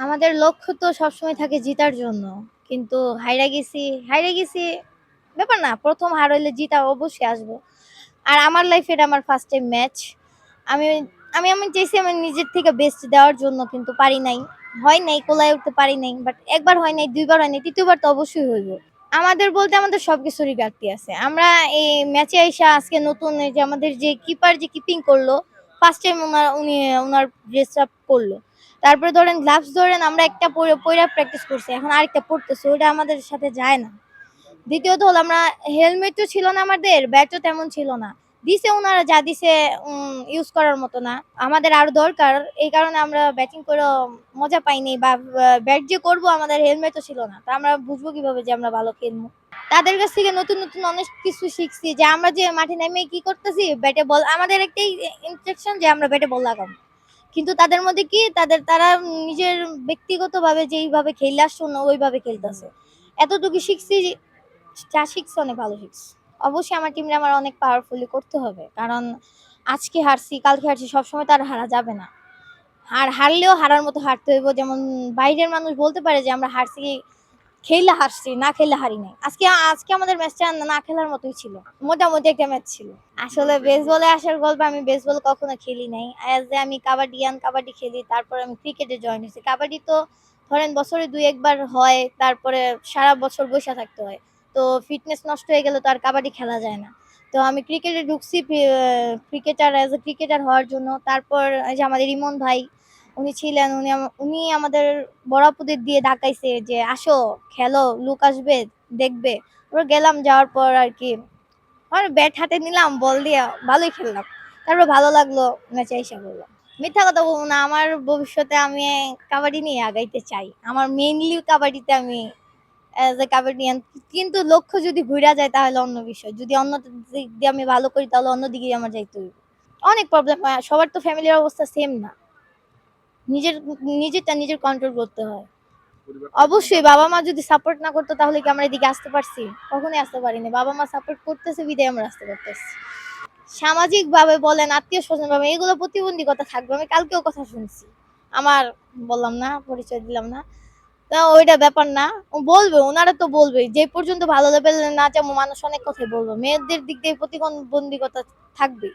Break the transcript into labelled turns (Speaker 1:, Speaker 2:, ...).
Speaker 1: আমাদের লক্ষ্য তো সবসময় থাকে জিতার জন্য। কিন্তু হাইরা গেছি হাইরা গেছি, ব্যাপার না, প্রথম হার হইলে জিতা অবশ্যই আসব। আর আমার লাইফে এটা আমার ফার্স্ট টাইম ম্যাচ আমি আমি আমি চেয়েছি আমি নিজের থেকে বেস্ট দেওয়ার জন্য, কিন্তু পারি নাই। হয় নাই, কোলায় উঠতে পারি নাই বাট একবার হয় নাই, দুইবার হয় নাই, তৃতীয়বার তো অবশ্যই হইব। আমাদের বলতে আমাদের সব কিছুরই ঘাটতি আছে। আমরা এই ম্যাচে আইসা আজকে নতুন যে আমাদের যে কিপার যে কিপিং করল ফার্স্ট টাইম ওনার, উনি, ওনার ড্রেস আপ করল। তারপরে ধরেন গ্লাভস ধরেন, আমরা একটা পয়রা প্র্যাকটিস করছি। এখন আরেকটা পড়তেছে ওটা আমাদের সাথে যায় না। দ্বিতীয়ত হলো, আমরা হেলমেটও ছিল না আমাদের ব্যাটও তেমন ছিল না। দিছে ওনারা যা দিছে ইউজ করার মতো না। আমাদের আরও দরকার, এই কারণে আমরা ব্যাটিং করে মজা পাইনি বা ব্যাট যে করব, আমাদের হেলমেটও ছিল না। তা আমরা বুঝব কীভাবে যে আমরা ভালো খেলব। তাদের কাছ থেকে নতুন নতুন অনেক কিছু শিখছি যে আমরা যে মাঠে নেমে কি করতেছি, ব্যাটে বল, আমাদের একটাই ইনস্ট্রাকশন যে আমরা ব্যাটে বল লাগাবো। কিন্তু তাদের মধ্যে কি, তাদের, তারা নিজের ব্যক্তিগতভাবে যেইভাবে খেলে আসছো না ওইভাবে খেলতেছে। এতটুকু শিখছি যা শিখছে অনেক ভালো শিখছে। অবশ্যই আমার টিমটা আমার অনেক পাওয়ারফুলি করতে হবে। কারণ আজকে হারছি, কালকে হারছি, সবসময় তো আর হারা যাবে না। আর হারলেও হারার মতো হারতে হইব। যেমন বাইরের মানুষ বলতে পারে যে আমরা হারছি খেললে হারছি, না খেললে হারি নাই। আজকে আজকে আমাদের ম্যাচটা না খেলার মতোই ছিল। মোটামুটি একটা ম্যাচ ছিল। আসলে বেসবলে আসার গল্প আমি বেসবল কখনো খেলি নাই। অ্যাজ এ আমি কাবাডিয়ান কাবাডি খেলি, তারপর আমি ক্রিকেটে জয়েন হয়েছি। কাবাডি তো ধরেন বছরে দুই একবার হয়, তারপরে সারা বছর বসে থাকতে হয়। তো ফিটনেস নষ্ট হয়ে গেলে তো আর কাবাডি খেলা যায় না। তো আমি ক্রিকেটে ঢুকছি ক্রিকেটার অ্যাজ এ ক্রিকেটার হওয়ার জন্য। তারপর যে আমাদের ইমন ভাই উনি ছিলেন, উনি উনি আমাদের বড়াপুদের দিয়ে ডাকাইছে যে, আসো, খেলো, লুক আসবে, দেখবে। ওরা গেলাম, যাওয়ার পর আর কি, আর ব্যাট হাতে নিলাম, বল দিয়ে ভালোই খেললাম। তারপর ভালো লাগল ম্যাচে এসে বললাম মিথ্যা কথা বলব না, আমার ভবিষ্যতে আমি কাবাডি নিয়ে আগাইতে চাই। আমার মেইনলি কাবাডিতে আমি অ্যাজ এ কাবাডিয়ান কিন্তু লক্ষ্য যদি ঘুরা যায় তাহলে অন্য বিষয়। যদি অন্য দিক দিয়ে আমি ভালো করি, তাহলে অন্য দিকে আমার যাইতে হইব। অনেক প্রবলেম হয়, সবার তো ফ্যামিলির অবস্থা সেম না। নিজের নিজেরটা নিজের কন্ট্রোল করতে হয়। অবশ্যই বাবা মা যদি সাপোর্ট না করতো তাহলে কি আমরা এদিকে আসতে পারছি? কখনোই আসতে পারিনি। বাবা মা সাপোর্ট করতেছে বিদায় আমরা আসতে পারতেছি। সামাজিক ভাবে বলেন আত্মীয় স্বজন ভাবে এগুলো প্রতিবন্ধকতা থাকবে। আমি কালকেও কথা শুনছি। আমার বললাম না পরিচয় দিলাম না। তা ওইটা ব্যাপার না। ও বলবে ওনারা তো বলবে যে পর্যন্ত ভালো লেভেলে না যাব মানুষ অনেক কথাই বলবে। মেয়েদের দিক দিয়ে প্রতিবন্ধকতা থাকবেই।